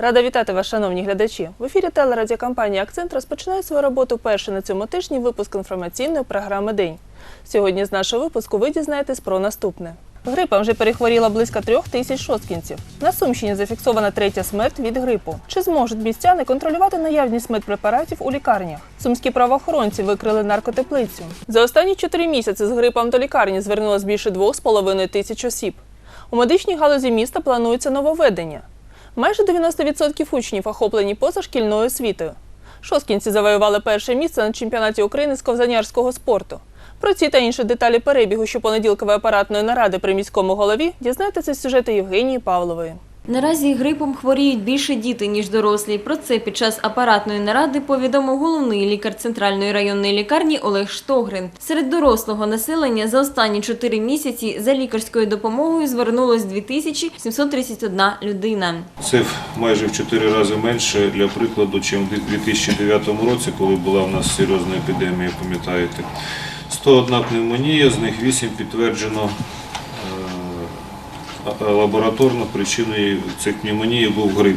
Рада вітати вас, шановні глядачі. В ефірі телерадіокомпанії Акцент розпочинає свою роботу перший на цьому тижні випуск інформаційної програми День. Сьогодні з нашого випуску ви дізнаєтесь про наступне. Грипом вже перехворіло близько трьох тисяч шосткінців. На Сумщині зафіксована третя смерть від грипу. Чи зможуть містяни контролювати наявність медпрепаратів у лікарнях? Сумські правоохоронці викрили наркотеплицю. За останні чотири місяці з грипом до лікарні звернулось більше двох з половиною тисяч осіб. У медичній галузі міста планується нововведення. Майже 90% учнів охоплені позашкільною освітою. Шоскінці завоювали перше місце на чемпіонаті України з ковзанярського спорту. Про ці та інші деталі перебігу щопонеділкової апаратної наради при міському голові дізнаєтеся з сюжету Євгенії Павлової. Наразі грипом хворіють більше діти, ніж дорослі. Про це під час апаратної наради повідомив головний лікар Центральної районної лікарні Олег Штогрин. Серед дорослого населення за останні чотири місяці за лікарською допомогою звернулось 2731 людина. Це майже в 4 рази менше для прикладу, ніж у 2009 році, коли була в нас серйозна епідемія, пам'ятаєте. 101 пневмонія, з них 8 підтверджено лабораторно причиною цих пневмонії був грип.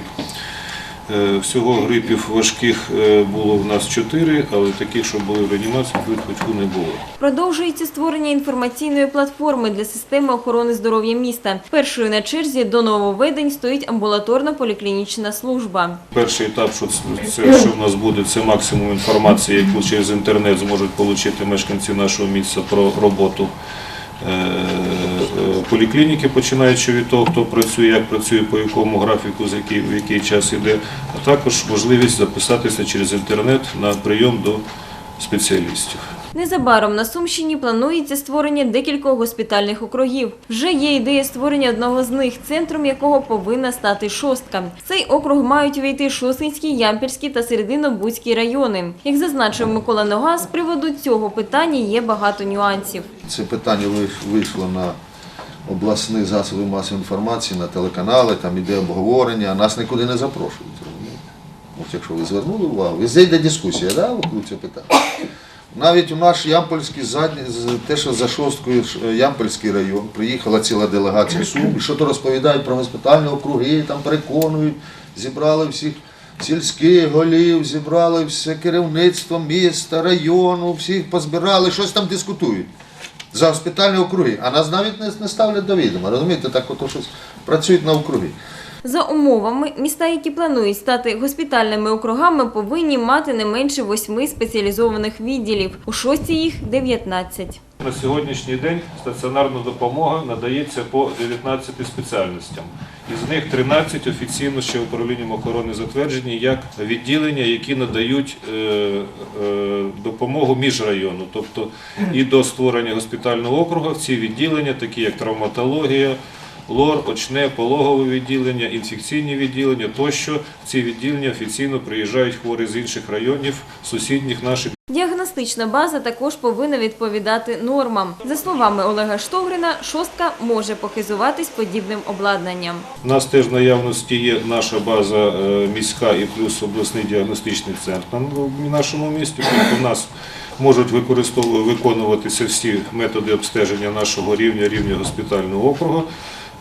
Е, Всього грипів важких е, було в нас 4, але таких, що були в реанімації, випадку не було. Продовжується створення інформаційної платформи для системи охорони здоров'я міста. Першою на черзі до нововведень стоїть амбулаторно-поліклінічна служба. Перший етап, що це що в нас буде, це максимум інформації, яку через інтернет зможуть отримати мешканці нашого місця про роботу поліклініки, починаючи від того, хто працює, як працює, по якому графіку, в який час йде, а також можливість записатися через інтернет на прийом до спеціалістів. Незабаром на Сумщині планується створення декількох госпітальних округів. Вже є ідея створення одного з них, центром якого повинна стати шостка. В цей округ мають увійти Шосткинський, Ямпільський та Серединобудський райони. Як зазначив Микола Нога, з приводу цього питання є багато нюансів. Це питання вийшло на обласні засоби масової інформації, на телеканали, там іде обговорення, а нас нікуди не запрошують. От якщо ви звернули увагу, і зайде дискусія, да, вокруг цього питання. Навіть у наш Ямпольський задній, те, що за шосткою Ямпольський район, приїхала ціла делегація Сум, що то розповідають про госпітальні округи, там переконують, зібрали всіх сільських голів, зібрали все керівництво міста, району, всіх позбирали, щось там дискутують за госпітальні округи, а нас навіть не, не ставлять до відома. Розумієте, так ото щось працюють на округи. За умовами, міста, які планують стати госпітальними округами, повинні мати не менше восьми спеціалізованих відділів. У шості їх 19. На сьогоднішній день стаціонарна допомога надається по 19 спеціальностям. Із них 13 офіційно ще управлінням охорони затверджені як відділення, які надають е, е, допомогу міжрайону. Тобто і до створення госпітального округу ці відділення, такі як травматологія, лор, очне, пологове відділення, інфекційні відділення тощо в ці відділення офіційно приїжджають хворі з інших районів, сусідніх наших. Діагностична база також повинна відповідати нормам. За словами Олега Штогрина, шостка може похизуватись подібним обладнанням. У нас теж в наявності є наша база е, міська і плюс обласний діагностичний центр в нашому місті. Тобто в нас можуть використовувати виконуватися всі методи обстеження нашого рівня, рівня госпітального округу.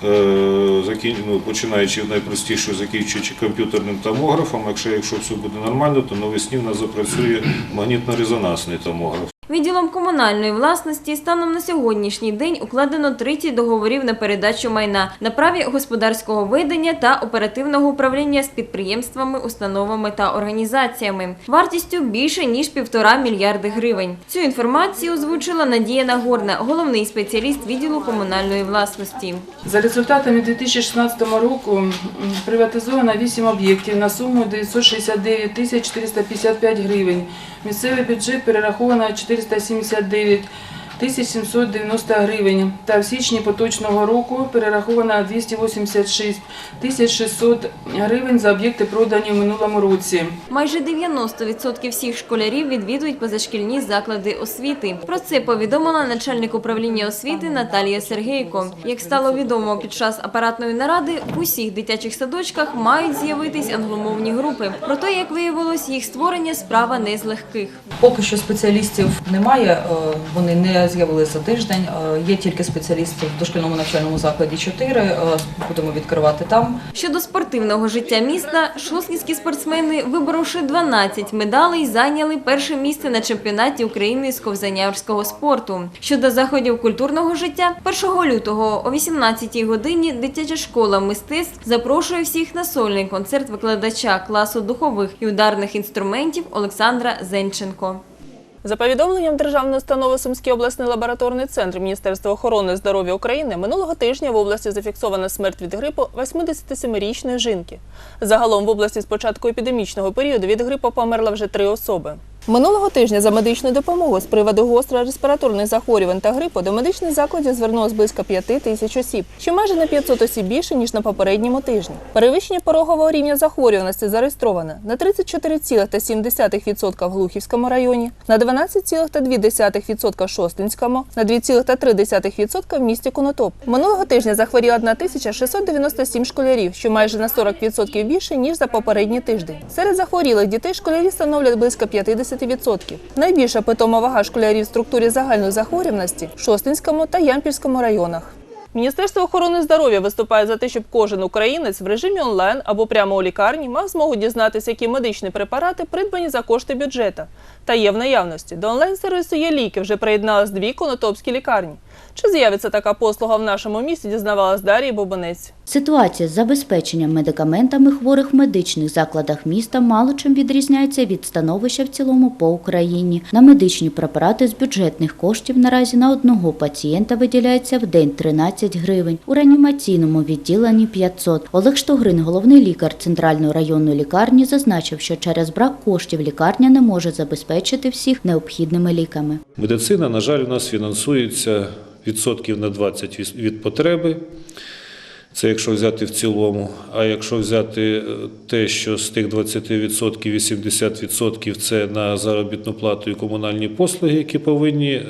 Е, ну, починаючи найпростішого, закінчуючи комп'ютерним томографом. Якщо, якщо все буде нормально, то навесні в нас запрацює магнітно-резонансний томограф. Відділом комунальної власності станом на сьогоднішній день укладено 30 договорів на передачу майна на праві господарського ведення та оперативного управління з підприємствами, установами та організаціями вартістю більше ніж півтора мільярди гривень. Цю інформацію озвучила Надія Нагорна, головний спеціаліст відділу комунальної власності. За результатами 2016 року приватизовано 8 об'єктів на суму 969 тисяч 455 гривень. Місцевий бюджет перераховано 479 тисяч 790 гривень. Та в січні поточного року перераховано 286 тисяч 600 гривень за об'єкти, продані в минулому році. Майже 90% всіх школярів відвідують позашкільні заклади освіти. Про це повідомила начальник управління освіти Наталія Сергейко. Як стало відомо під час апаратної наради, в усіх дитячих садочках мають з'явитись англомовні групи. Проте, як виявилось, їх створення справа не з легких. Поки що спеціалістів немає, е, вони не з'явилися тиждень. Е, Є тільки спеціалісти в дошкільному навчальному закладі 4. Е, Будемо відкривати там. Щодо спортивного життя міста, шосткінські спортсмени, виборовши 12 медалей, зайняли перше місце на чемпіонаті України з ковзанярського спорту. Щодо заходів культурного життя, 1 лютого о 18 годині дитяча школа мистецтв запрошує всіх на сольний концерт викладача класу духових і ударних інструментів Олександра Зенченко. За повідомленням Державної установи Сумський обласний лабораторний центр Міністерства охорони здоров'я України минулого тижня в області зафіксована смерть від грипу 87-річної жінки. Загалом в області з початку епідемічного періоду від грипу померла вже три особи. Минулого тижня за медичною допомогою з приводу гостро-респіраторних захворювань та грипу до медичних закладів звернулось близько 5 тисяч осіб, що майже на 500 осіб більше ніж на попередньому тижні. Перевищення порогового рівня захворюваності зареєстровано на 34,7% в Глухівському районі, на 12,2% в Шостинському, на 2,3% в місті Конотоп. Минулого тижня захворіло 1697 школярів, що майже на 40% більше ніж за попередній тиждень. Серед захворілих дітей школярі становлять близько 50%. Найбільша питома вага школярів в структурі загальної захворюваності в Шостинському та Ямпільському районах. Міністерство охорони здоров'я виступає за те, щоб кожен українець в режимі онлайн або прямо у лікарні мав змогу дізнатися, які медичні препарати придбані за кошти бюджету та є в наявності. До онлайн-сервісу є ліки вже приєдналось дві конотопські лікарні. Чи з'явиться така послуга в нашому місті, дізнавалась Дар'я Бобанець. Ситуація з забезпеченням медикаментами хворих в медичних закладах міста мало чим відрізняється від становища в цілому по Україні. На медичні препарати з бюджетних коштів наразі на одного пацієнта виділяється в день 13 гривень, у реанімаційному відділенні 500. Олег Штогрин, головний лікар центральної районної лікарні, зазначив, що через брак коштів лікарня не може забезпечити всіх необхідними ліками. Медицина, на жаль, у нас фінансується відсотків на 20 від- потреби. Це якщо взяти в цілому. А якщо взяти е, те, що з тих 20% 80% це на заробітну плату і комунальні послуги, які повинні е,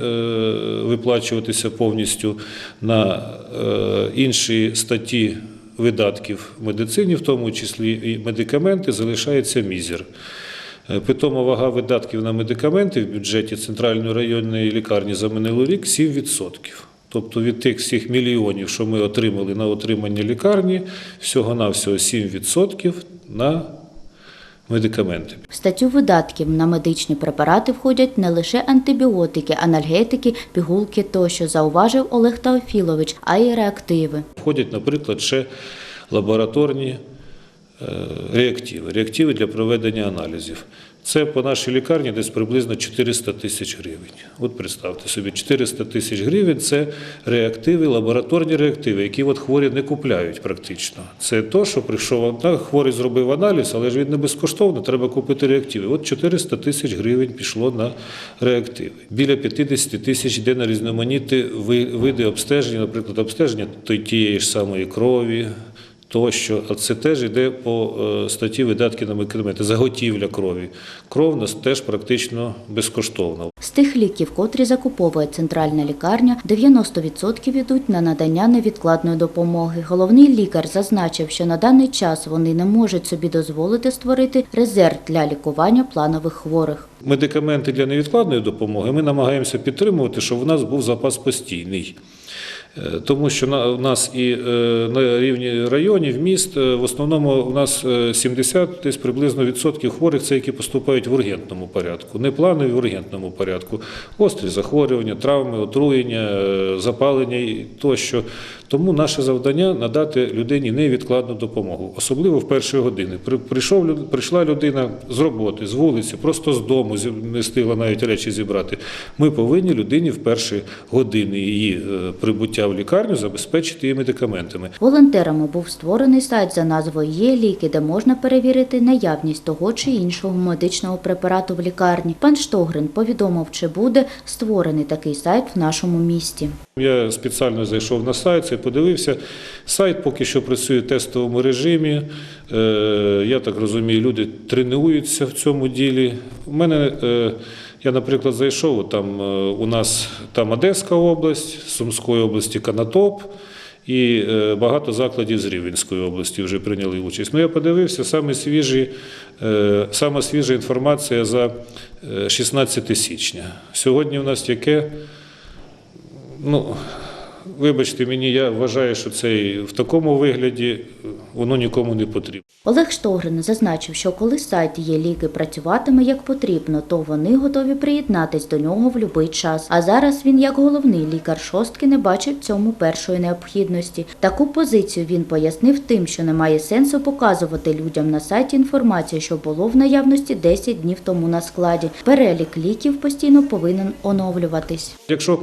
виплачуватися повністю на е, інші статті видатків в медицині, в тому числі і медикаменти, залишається мізер. Питома вага видатків на медикаменти в бюджеті центральної районної лікарні за минулий рік 7%. Тобто від тих всіх мільйонів, що ми отримали на отримання лікарні, всього-навсього 7% на медикаменти. В статтю видатків на медичні препарати входять не лише антибіотики, анальгетики, пігулки тощо, зауважив Олег Таофілович, а й реактиви. Входять, наприклад, ще лабораторні е, реактиви, реактиви для проведення аналізів. Це по нашій лікарні десь приблизно 400 тисяч гривень. От представте собі, 400 тисяч гривень це реактиви, лабораторні реактиви, які от хворі не купляють практично. Це то, що прийшов хворий зробив аналіз, але ж він не безкоштовно, треба купити реактиви. От 400 тисяч гривень пішло на реактиви. Біля 50 тисяч йде на різноманітні ви- види обстеження, наприклад, обстеження тієї ж самої крові, тощо, а це теж йде по е, статті видатки на медикаменти, заготівля крові. Кров у нас теж практично безкоштовна. З тих ліків, котрі закуповує центральна лікарня, 90% йдуть на надання невідкладної допомоги. Головний лікар зазначив, що на даний час вони не можуть собі дозволити створити резерв для лікування планових хворих. Медикаменти для невідкладної допомоги ми намагаємося підтримувати, щоб в нас був запас постійний. Е, Тому що на- в нас і е, на рівні районів, міст, е, в основному у нас е, 70 десь приблизно відсотків хворих це які поступають в ургентному порядку, не планові в ургентному порядку. Гострі захворювання, травми, отруєння, запалення тощо. Тому наше завдання надати людині невідкладну допомогу, особливо в перші години. При- Прийшов прийшла людина з роботи, з вулиці, просто з дому не встигла навіть речі зібрати. Ми повинні людині в перші години її е, прибуття в лікарню забезпечити її медикаментами. Волонтерами був створений сайт за назвою Є ліки, де можна перевірити наявність того чи іншого медичного препарату в лікарні. Пан Штогрин повідомив, чи буде створений такий сайт в нашому місті. Я спеціально зайшов на сайт, це подивився. Сайт поки що працює в тестовому режимі. Е, Я так розумію, люди тренуються в цьому ділі. У мене, е, я, наприклад, зайшов, там е, у нас там Одеська область, Сумської області Канатоп. І багато закладів з Рівненської області вже прийняли участь. Ну, я подивився, саме, свіжі, саме свіжа інформація за е, 16 січня. Сьогодні у нас яке ну, вибачте мені, я вважаю, що це в такому вигляді е, воно нікому не потрібно. Олег Штогрин зазначив, що коли сайт є ліки працюватиме як потрібно, то вони готові приєднатись до нього в будь-який час. А зараз він, як головний лікар шостки, не бачить в цьому першої необхідності. Таку позицію він пояснив тим, що немає сенсу показувати людям на сайті інформацію, що було в наявності 10 днів тому на складі. Перелік ліків постійно повинен оновлюватись. Якщо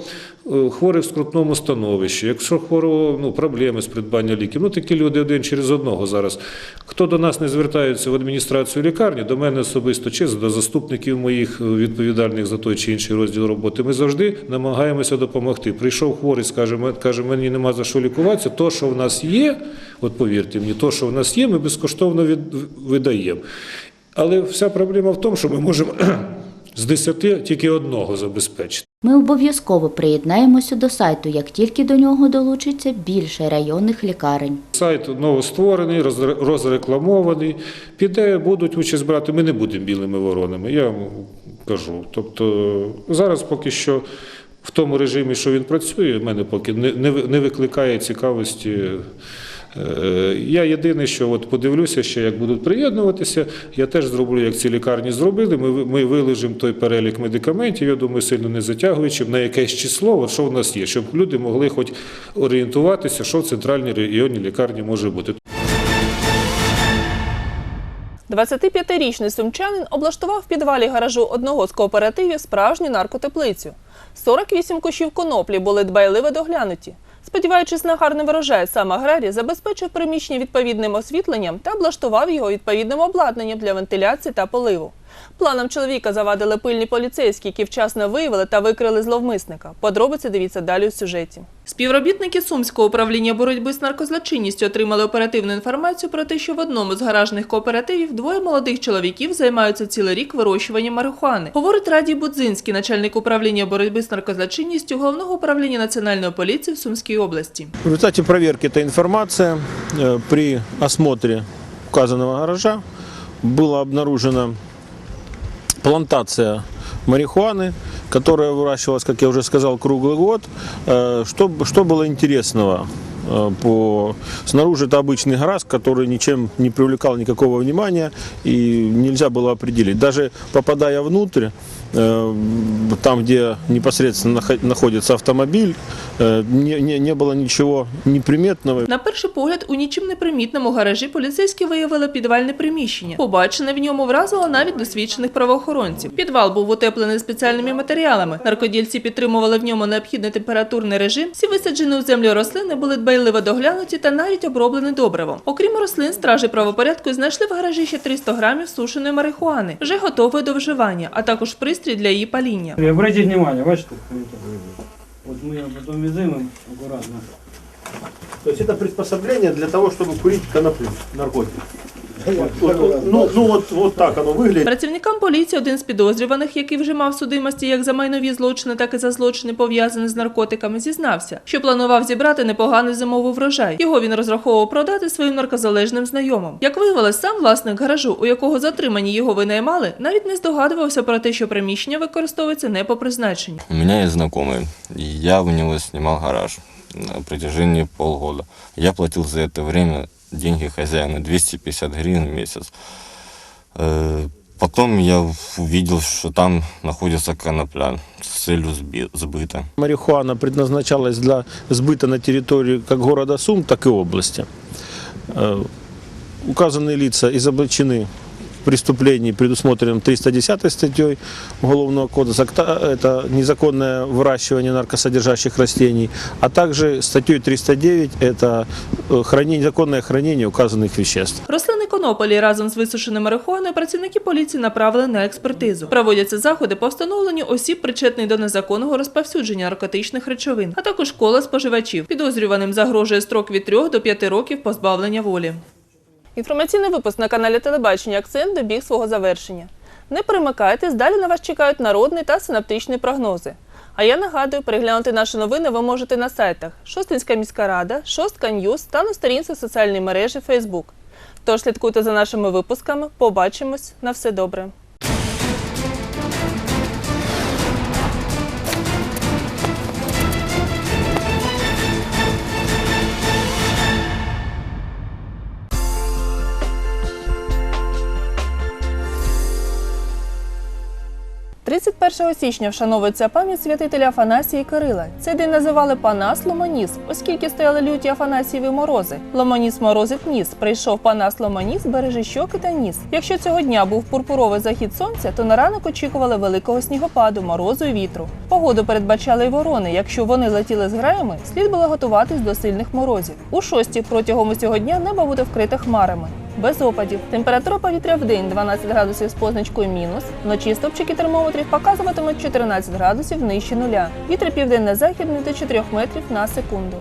е, хворий в скрутному становищі, якщо хворого ну, проблеми з придбання ліків, ну такі люди один через одного зараз. Хто до нас не звертається в адміністрацію лікарні, до мене особисто чи до заступників моїх е, відповідальних за той чи інший розділ роботи, ми завжди намагаємося допомогти. Прийшов хворий, скаже, «Ме- каже, мені нема за що лікуватися. То, що в нас є, от повірте мені, то, що в нас є, ми безкоштовно від, видаємо. Але вся проблема в тому, що ми можемо з 10 тільки одного забезпечити. Ми обов'язково приєднаємося до сайту, як тільки до нього долучиться більше районних лікарень. Сайт новостворений, розре- розрекламований. Піде, будуть участь брати. Ми не будемо білими воронами, я вам кажу. Тобто зараз поки що в тому режимі, що він працює, в мене поки не, не викликає цікавості. Е, Я єдине, що от подивлюся ще, як будуть приєднуватися. Я теж зроблю, як ці лікарні зробили. Ми, ми вилежимо той перелік медикаментів, я думаю, сильно не затягуючи, на якесь число, от що в нас є, щоб люди могли хоч орієнтуватися, що в центральній районній лікарні може бути. 25-річний сумчанин облаштував в підвалі гаражу одного з кооперативів справжню наркотеплицю. 48 кущів коноплі були дбайливо доглянуті. Сподіваючись на гарний врожай, сам аграрій забезпечив приміщення відповідним освітленням та облаштував його відповідним обладнанням для вентиляції та поливу. Планам чоловіка завадили пильні поліцейські, які вчасно виявили та викрили зловмисника. Подробиці дивіться далі у сюжеті. Співробітники Сумського управління боротьби з наркозлочинністю отримали оперативну інформацію про те, що в одному з гаражних кооперативів двоє молодих чоловіків займаються цілий рік вирощуванням марихуани. Говорить Радій Будзинський, начальник управління боротьби з наркозлочинністю головного управління національної поліції в Сумській області. В результате проверки этой информации э, при осмотре указанного гаража была обнаружена плантация марихуаны, которая выращивалась, как я уже сказал, круглый год. Э, Что, что было интересного? Э, По... Снаружи это обычный гараж, который ничем не привлекал никакого внимания и нельзя было определить. Даже попадая внутрь, э, там, где непосредственно нахо- находится автомобиль, э, не, не, не было ничего неприметного. На перший погляд, у нічим не примітному гаражі поліцейські виявили підвальне приміщення. Побачене в ньому вразило навіть досвідчених правоохоронців. Підвал був утеплений спеціальними матеріалами. Наркодільці підтримували в ньому необхідний температурний режим. Всі висаджені у землю рослини були дбайливо доглянуті та навіть оброблені добривом. Окрім рослин, стражі правопорядку знайшли в гаражі ще 300 грамів сушеної марихуани, вже готової до вживання, а також пристрій для її паління. И Обратите внимание, бачите, вот так выглядит. Вот мы его потом вязым им аккуратно. То есть это приспособление для того, чтобы курить коноплю, наркотик. Вот, вот, вот, ну, ну вот, вот так оно выглядит. Працівникам поліції один з підозрюваних, який вже мав судимості як за майнові злочини, так і за злочини пов'язані з наркотиками, зізнався, що планував зібрати непоганий зимовий врожай. Його він розраховував продати своїм наркозалежним знайомим. Як виявилось, сам власник гаражу, у якого затримані його винаймали, навіть не здогадувався про те, що приміщення використовується не по призначенню. У меня есть знакомый, и я у него снимал гараж на протяжении полгода. Я платил за это время деньги хозяина, 250 гривен в месяц. Э, Потом я увидел, что там находится конопля с целью сби- сбыта. Марихуана предназначалась для сбыта на территории как города Сум, так и области. Э, Указанные лица изоблачены в преступлении, предусмотренном 310 статьей Уголовного кодекса. Кта- Это незаконное выращивание наркосодержащих растений, а также статьей 309 это э, хранение, незаконное хранение указанных веществ. Рослини конополі разом з висушеною марихуаною працівники поліції направили на експертизу. Проводяться заходи по встановленню осіб, причетних до незаконного розповсюдження наркотичних речовин, а також кола споживачів. Підозрюваним загрожує строк від 3 до 5 років позбавлення волі. Інформаційний випуск на каналі Телебачення Акцент добіг свого завершення. Не перемикайтесь, далі на вас чекають народний та синаптичні прогнози. А я нагадую, переглянути наші новини ви можете на сайтах Шостинська міська рада, Шостка Ньюз та на сторінці соціальної мережі Фейсбук. Тож слідкуйте за нашими випусками. Побачимось на все добре. 31 січня вшановується пам'ять святителя Афанасія і Кирила. Цей день називали Панас Ломоніс, оскільки стояли люті Афанасієві морози. Ломоніс морозить ніс. Прийшов Панас Ломоніс, бережи щоки та ніс. Якщо цього дня був пурпуровий захід сонця, то на ранок очікували великого снігопаду, морозу і вітру. Погоду передбачали й ворони. Якщо вони летіли з граями, слід було готуватись до сильних морозів. У шості протягом усього дня небо буде вкрите хмарами. Без опадів. Температура повітря в день 12 градусів з позначкою мінус. Вночі стопчики термометрів показуватимуть 14 градусів нижче нуля. Вітер південно-західний до 4 метрів на секунду.